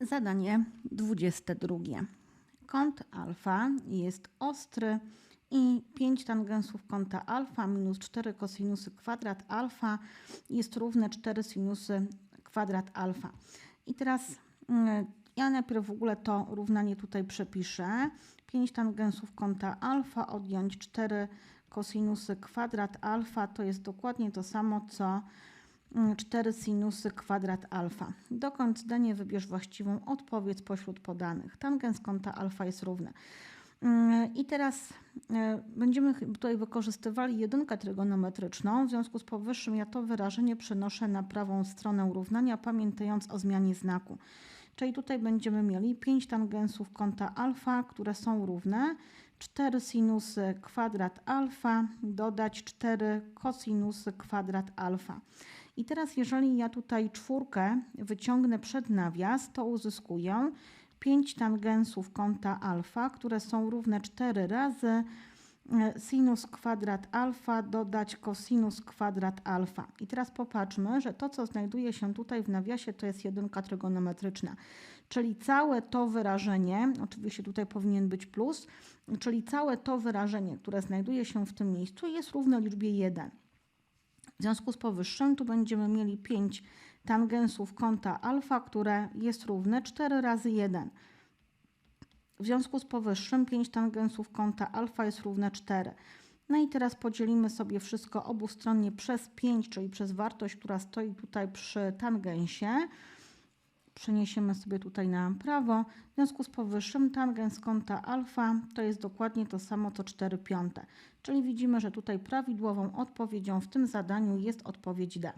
Zadanie 22. Kąt alfa jest ostry i 5 tangensów kąta alfa minus 4 kosinusy kwadrat alfa jest równe 4 sinusy kwadrat alfa. I teraz mm, ja najpierw w ogóle to równanie tutaj przepiszę. 5 tangensów kąta alfa odjąć 4 kosinusy kwadrat alfa to jest dokładnie to samo co 4 sinusy kwadrat alfa. Dokąd zdanie wybierz właściwą odpowiedź pośród podanych. Tangens kąta alfa jest równy. Mm, I teraz e, będziemy tutaj wykorzystywali jedynkę trygonometryczną. W związku z powyższym ja to wyrażenie przenoszę na prawą stronę równania, pamiętając o zmianie znaku. Czyli tutaj będziemy mieli 5 tangensów kąta alfa, które są równe 4 sinusy kwadrat alfa dodać 4 kosinusy kwadrat alfa. I teraz jeżeli ja tutaj czwórkę wyciągnę przed nawias, to uzyskuję 5 tangensów kąta alfa, które są równe 4 razy e, sinus kwadrat alfa dodać kosinus kwadrat alfa. I teraz popatrzmy, że to, co znajduje się tutaj w nawiasie, to jest jedynka trygonometryczna. Czyli całe to wyrażenie, oczywiście tutaj powinien być plus, czyli całe to wyrażenie, które znajduje się w tym miejscu, jest równe liczbie 1. W związku z powyższym tu będziemy mieli 5 tangensów kąta alfa, które jest równe 4 razy 1. W związku z powyższym 5 tangensów kąta alfa jest równe 4. No i teraz podzielimy sobie wszystko obustronnie przez 5, czyli przez wartość, która stoi tutaj przy tangensie. Przeniesiemy sobie tutaj na prawo. W związku z powyższym tangens kąta alfa to jest dokładnie to samo co 4 piąte. Czyli widzimy, że tutaj prawidłową odpowiedzią w tym zadaniu jest odpowiedź D.